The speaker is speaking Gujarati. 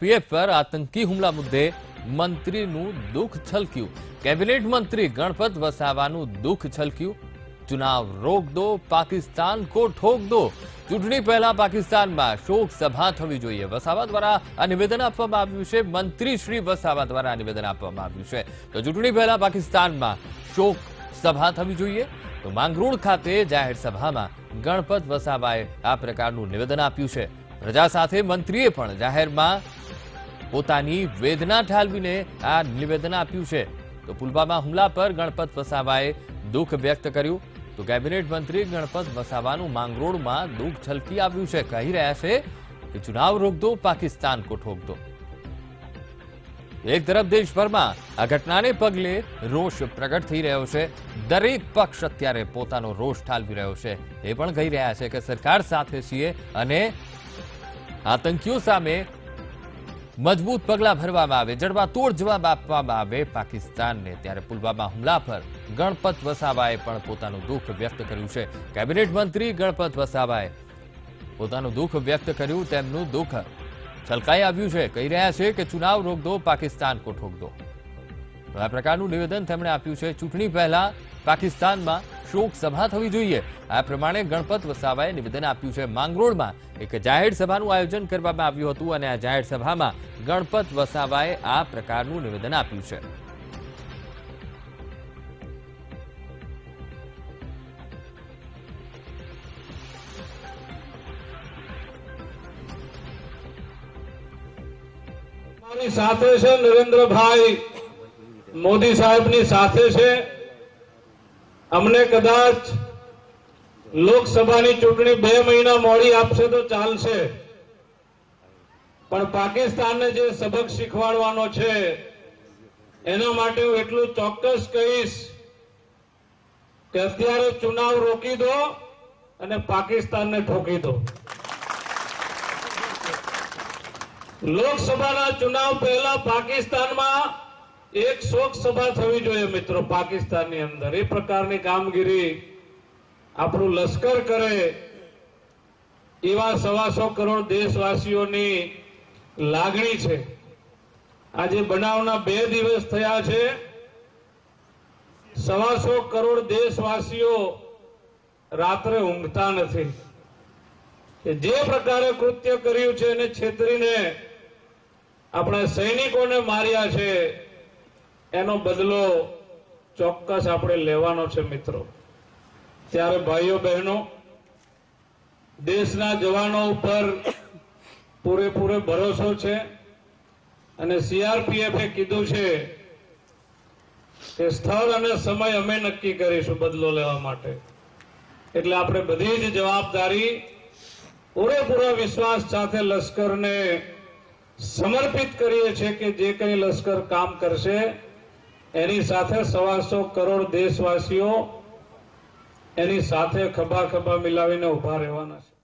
પીએફ પર આતંકી હુમલા મુદ્દે મંત્રીનું દુઃખ છલક્યું. કેબિનેટ મંત્રી ગણપત વસાવાનું દુઃખ છલક્યું. ચુનાવ રોક દો, પાકિસ્તાન કો ઠોક દો. ચૂંટણી પહેલા પાકિસ્તાનમાં શોક સભા થવી જોઈએ. વસાવા દ્વારા આ નિવેદન આપવામાં આવ્યું છે. મંત્રી શ્રી વસાવા દ્વારા આ નિવેદન આપવામાં આવ્યું છે. તો ચૂંટણી પહેલા પાકિસ્તાનમાં શોક સભા થવી જોઈએ. તો માંગરોળ ખાતે જાહેર સભામાં ગણપત વસાવાએ આ પ્રકારનું નિવેદન આપ્યું છે. પ્રજા સાથે મંત્રીએ પણ જાહેરમાં પોતાની વેદના ઠાલવીને આ નિવેદન આપ્યું છે. તો પુલવામા હુમલા પર ગણપત વસાવાએ દુઃખ વ્યક્ત કર્યું. તો કેબિનેટ મંત્રી ગણપત વસાવાનું માંગરોળમાં દુઃખ છલકી આવ્યું છે. કહી રહ્યા છે કે ચુનાવ રોક દો પાકિસ્તાન કો ઠોક એક તરફ દેશભરમાં આ ઘટનાને પગલે રોષ પ્રગટ થઈ રહ્યો છે. દરેક પક્ષ અત્યારે પોતાનો રોષ ઠાલવી રહ્યો છે. એ પણ કહી રહ્યા છે કે સરકાર સાથે છીએ અને આતંકીઓ સામે મજબૂત પગલાં ભરવામાં આવે, જડબાતોડ જવાબ આપવામાં આવે પાકિસ્તાનને. ત્યારે પુલવામા હુમલા પર ગણપત વસાવાએ પણ પોતાનું દુઃખ વ્યક્ત કર્યું છે. કેબિનેટ મંત્રી ગણપત વસાવાએ પોતાનું દુઃખ વ્યક્ત કર્યું, તેમનું દુઃખ છલકાઈ આવ્યું છે. કહી રહ્યા છે કે ચુનાવ રોક દો પાકિસ્તાન કો ઠોક દો આ પ્રકારનું નિવેદન તેમણે આપ્યું છે. ચૂંટણી પહેલા પાકિસ્તાનમાં શોક સભા થવી જોઈએ. આ પ્રમાણે ગણપત વસાવાએ નિવેદન આપ્યું છે. માંગરોળમાં એક જાહેર સભાનું આયોજન કરવામાં આવ્યું હતું અને આ જાહેર સભામાં ગણપત વસાવાએ આ પ્રકારનું નિવેદન આપ્યું છે. સાથે છે નરેન્દ્રભાઈ. મોદી સાહેબની સાથે છે. અમને કદાચ લોકસભાની ચૂંટણી બે મહિના મોડી આપશે તો ચાલશે. પણ પાકિસ્તાનને જે સબક શીખવાડવાનો છે, એના માટે હું એટલું ચોક્કસ કહીશ કે અત્યારે ચુનાવ રોકી દો અને પાકિસ્તાનને ઠોકી દો. લોકસભાના ચુનાવ પહેલા પાકિસ્તાનમાં એક શોક સભા થવી જોઈએ મિત્રો પાકિસ્તાનની અંદર. એ પ્રકારની કામગીરી આપણું લશ્કર કરે એવા સવાસો કરોડ દેશવાસીઓની લાગણી છે. આજે બનાવના બે દિવસ થયા છે. સવાસો કરોડ દેશવાસીઓ રાત્રે ઊંઘતા નથી. જે પ્રકારે કૃત્ય કર્યું છે એને છેતરીને આપણા સૈનિકોને માર્યા છે એનો બદલો ચોક્કસ આપણે લેવાનો છે, મિત્રો. ત્યારે ભાઈઓ બહેનો, દેશના જવાનો ઉપર પૂરેપૂરો ભરોસો છે અને સીઆરપીએફે કીધું છે કે સ્થળ અને સમય અમે નક્કી કરીશું બદલો લેવા માટે. એટલે આપણે બધી જ જવાબદારી, પૂરેપૂરો વિશ્વાસ સાથે લશ્કરને સમર્પિત કરીએ છીએ કે જે કંઈ લશ્કર કામ કરશે એની સાથે સવાસો કરોડ દેશવાસીઓ એની સાથે ખભા ખભા મિલાવીને ઊભા રહેવાના છે.